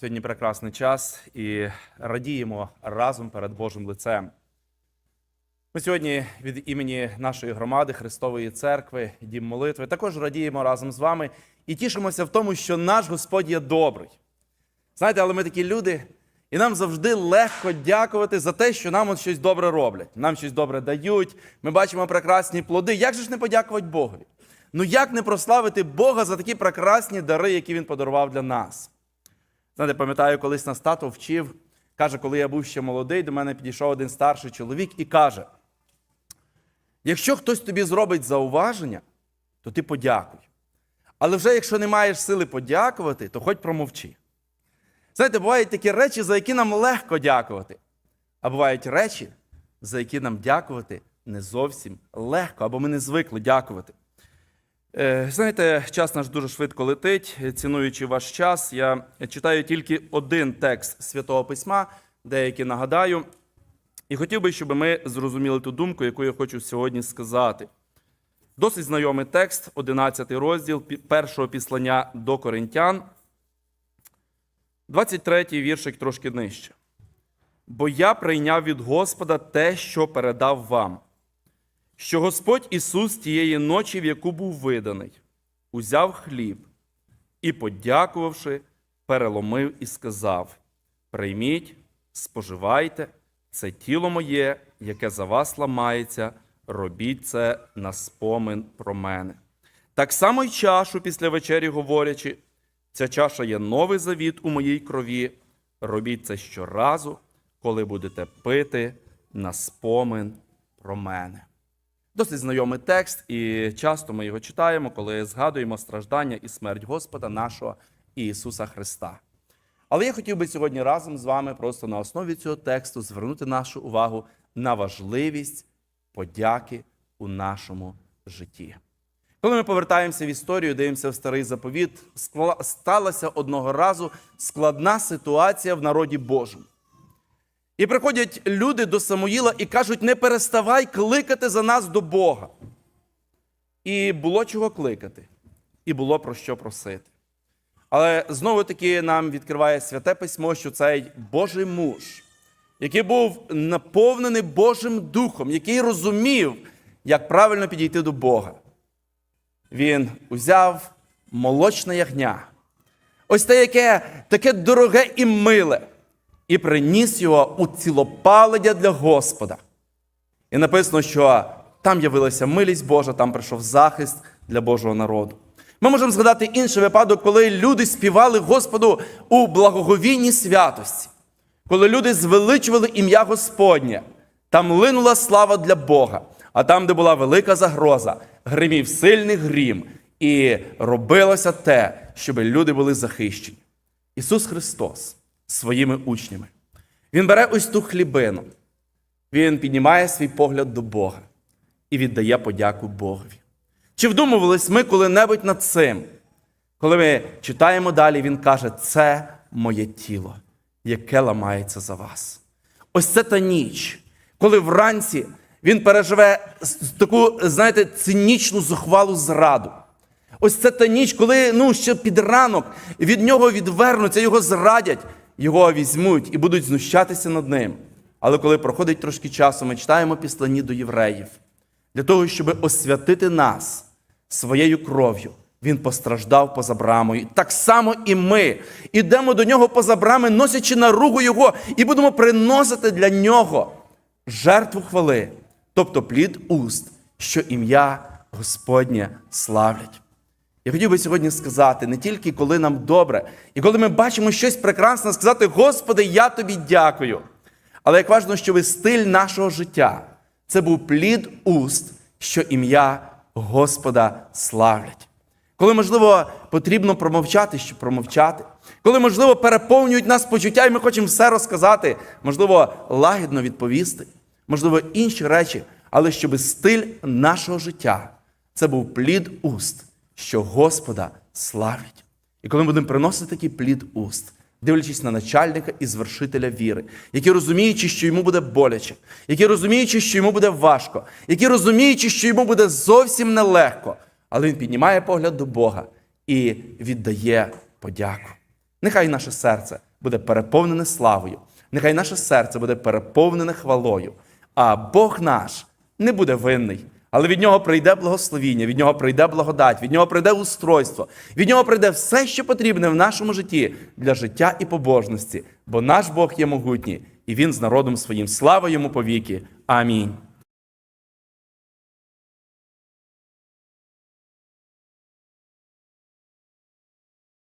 Сьогодні прекрасний час і радіємо разом перед Божим лицем. Ми сьогодні від імені нашої громади Христової церкви, Дім молитви, також радіємо разом з вами і тішимося в тому, що наш Господь є добрий. Знаєте, але ми такі люди, і нам завжди легко дякувати за те, що нам от щось добре роблять. Нам щось добре дають, ми бачимо прекрасні плоди. Як же ж не подякувати Богові? Ну як не прославити Бога за такі прекрасні дари, які Він подарував для нас? Знаєте, пам'ятаю, колись нас тато вчив, каже, коли я був ще молодий, до мене підійшов один старший чоловік і каже: якщо хтось тобі зробить зауваження, то ти подякуй. Але вже якщо не маєш сили подякувати, то хоч промовчи. Знаєте, бувають такі речі, за які нам легко дякувати. А бувають речі, за які нам дякувати не зовсім легко, або ми не звикли дякувати. Е, Знаєте, час наш дуже швидко летить. Цінуючи ваш час, я читаю тільки один текст Святого Письма, деякі нагадаю. І хотів би, щоб ми зрозуміли ту думку, яку я хочу сьогодні сказати. Досить знайомий текст, 11 розділ першого післання до Коринтян, 23 віршик трошки нижче. Бо я прийняв від Господа те, що передав вам що Господь Ісус тієї ночі, в яку був виданий, узяв хліб і, подякувавши, переломив і сказав: Прийміть, споживайте, це тіло моє, яке за вас ламається, робіть це на спомин про мене. Так само й чашу після вечері говорячи, ця чаша є новий завіт у моїй крові. Робіть це щоразу, коли будете пити на спомин про мене. Досить знайомий текст, і часто ми його читаємо, коли згадуємо страждання і смерть Господа нашого Ісуса Христа. Але я хотів би сьогодні разом з вами просто на основі цього тексту звернути нашу увагу на важливість подяки у нашому житті. Коли ми повертаємося в історію, дивимося в старий заповіт, сталася одного разу складна ситуація в народі Божому. І приходять люди до Самуїла і кажуть: не переставай кликати за нас до Бога. І було чого кликати, і було про що просити. Але знову таки нам відкриває святе письмо, що цей Божий муж, який був наповнений Божим Духом, який розумів, як правильно підійти до Бога. Він узяв молочне ягня, ось те, яке таке дороге і миле, і приніс його у цілопалення для Господа. І написано, що там явилася милість Божа, там прийшов захист для Божого народу. Ми можемо згадати інший випадок, коли люди співали Господу у благоговійній святості, коли люди звеличували ім'я Господнє, там линула слава для Бога, а там, де була велика загроза, гримів сильний грім, і робилося те, щоб люди були захищені. Ісус Христос своїми учнями. Він бере ось ту хлібину, він піднімає свій погляд до Бога і віддає подяку Богові. Чи вдумувались ми коли-небудь над цим? Коли ми читаємо далі, він каже: це моє тіло, яке ламається за вас. Ось це та ніч, коли вранці він переживе таку, знаєте, цинічну зухвалу зраду. Ось це та ніч, коли ну, ще під ранок від нього відвернуться, його зрадять, його візьмуть і будуть знущатися над ним. Але коли проходить трошки часу, ми читаємо післані до євреїв для того, щоб освятити нас своєю кров'ю. Він постраждав поза брамою. Так само і ми ідемо до нього поза брами, носячи наругу Його, і будемо приносити для нього жертву хвали, тобто плід уст, що ім'я Господнє славлять. Я хотів би сьогодні сказати, не тільки коли нам добре, і коли ми бачимо щось прекрасне, сказати, Господи, я тобі дякую. Але як важливо, щоб стиль нашого життя це був плід уст, що ім'я Господа славлять. Коли, можливо, потрібно промовчати, щоб промовчати. Коли, можливо, переповнюють нас почуття, і ми хочемо все розказати, можливо, лагідно відповісти, можливо, інші речі, але щоб стиль нашого життя це був плід уст, що Господа славлять. І коли ми будемо приносити такий плід уст, дивлячись на начальника і звершителя віри, які розуміючи, що йому буде боляче, які розуміючи, що йому буде важко, які розуміючи, що йому буде зовсім нелегко, але він піднімає погляд до Бога і віддає подяку. Нехай наше серце буде переповнене славою. Нехай наше серце буде переповнене хвалою. А Бог наш не буде винний, але від нього прийде благословіння, від нього прийде благодать, від нього прийде устройство, від нього прийде все, що потрібне в нашому житті для життя і побожності. Бо наш Бог є могутній, і він з народом своїм. Слава йому повіки. Амінь.